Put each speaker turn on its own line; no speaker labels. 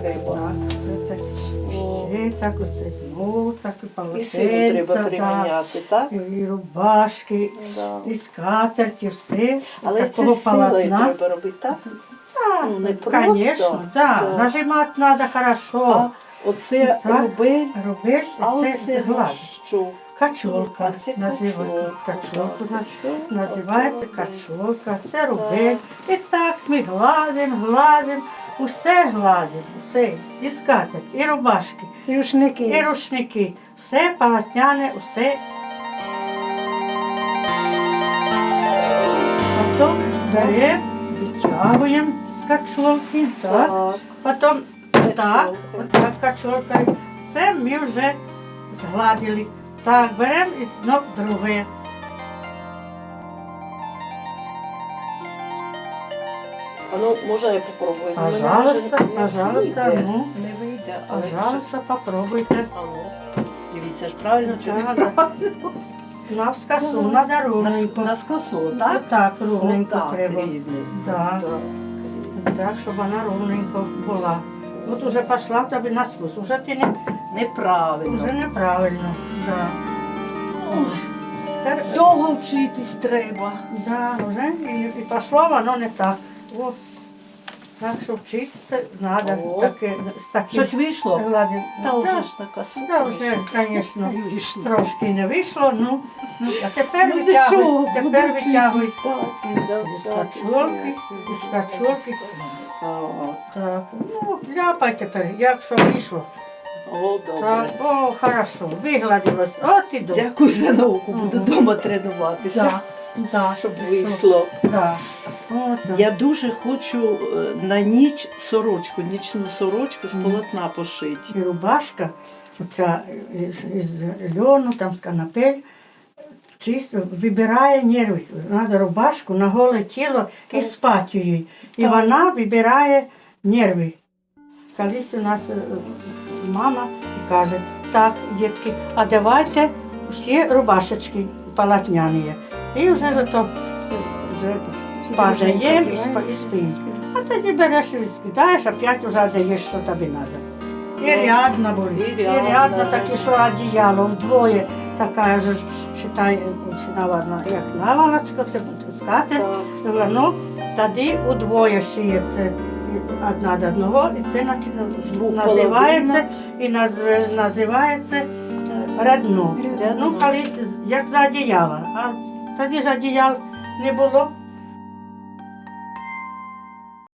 треба.
Так, так, так, оце так, і
І треба
так,
приміняти, так?
і рубашки,
Да.
і скатерті, все.
Але
такого
це силою
полотна.
треба робити, так?
Так,
ну, не просто.
Конечно, да.
Да.
Нажимати треба хорошо.
А оце
Так.
рубель,
Робиш,
а
це
оце на
гладиш.
що?
Качолка.
А це
називається.
Качолка.
Називається качолка. Це рубель. І так ми гладимо, гладимо. Усе гладимо, все. І скатерть, і рубашки, і
Рушники.
і рушники. Все полотняне, усе. Потім беремо, витягуємо з качолки. Так. Потім так,
Качолка.
от так качолка. Це ми вже згладили. Так, беремо і знов друге.
А ну, можна я попробую? Ну,
Пожалуйста,
не
пожалуйста,
вийде.
ну.
Не вийде, але
Пожалуйста, попробуйте.
А ну. Дивіться ж правильно чи не
Так,
правильно?
Навскасу, треба
На,
ровненько.
на скосу, так?
Так, ровненько треба.
Так.
Так, щоб вона ровненько була. От уже пішла в тебе на скус. Уже ти не,
Неправильно.
уже неправильно. Тепер,
Довго вчитись треба.
да, вже і, і пішло воно не так. О. Так що вчитися треба.
О.
Таке, з таким
Щось вийшло?
гладом.
Та
Да,
вже ж така супер.
Да, вже, звісно, трошки не вийшло, ну, ну а тепер
Ну, ти
витягуй,
що,
тепер
буду
витягуй
вчитись, так, і
із
завчатись.
качолки, із качолки.
Так.
Так, ну, ляпай тепер, як що вийшло.
О,
Так,
добре.
о, хорошо, вигладилось, от і добре.
Дякую за науку, буду вдома тренуватися,
Да, да,
щоб вийшло.
Да. От, так.
Я дуже хочу е, на ніч сорочку, нічну сорочку з полотна пошити.
І рубашка, оця із, із льону, там з канапель, чисто вибирає нерви. Треба рубашку на голе тіло і спати їй. І вона вибирає нерви. Колись у нас е, мама каже, так, дітки, а давайте всі рубашечки полотняні. І вже ж то вже падаємо і, і спимо. А тоді береш і скидаєш, опять вже даєш, що тобі треба. І
Ну,
рядно були,
і
і
рядно,
рядно таке, що одіяло вдвоє, така ж, считай, як наволочка, це скатерть, ну, тоді удвоє шиється одна до одного, і це називається, і називається е, рядно.
Рядно.
Ну, колись як за одіяло, а тоді ж одіял не було,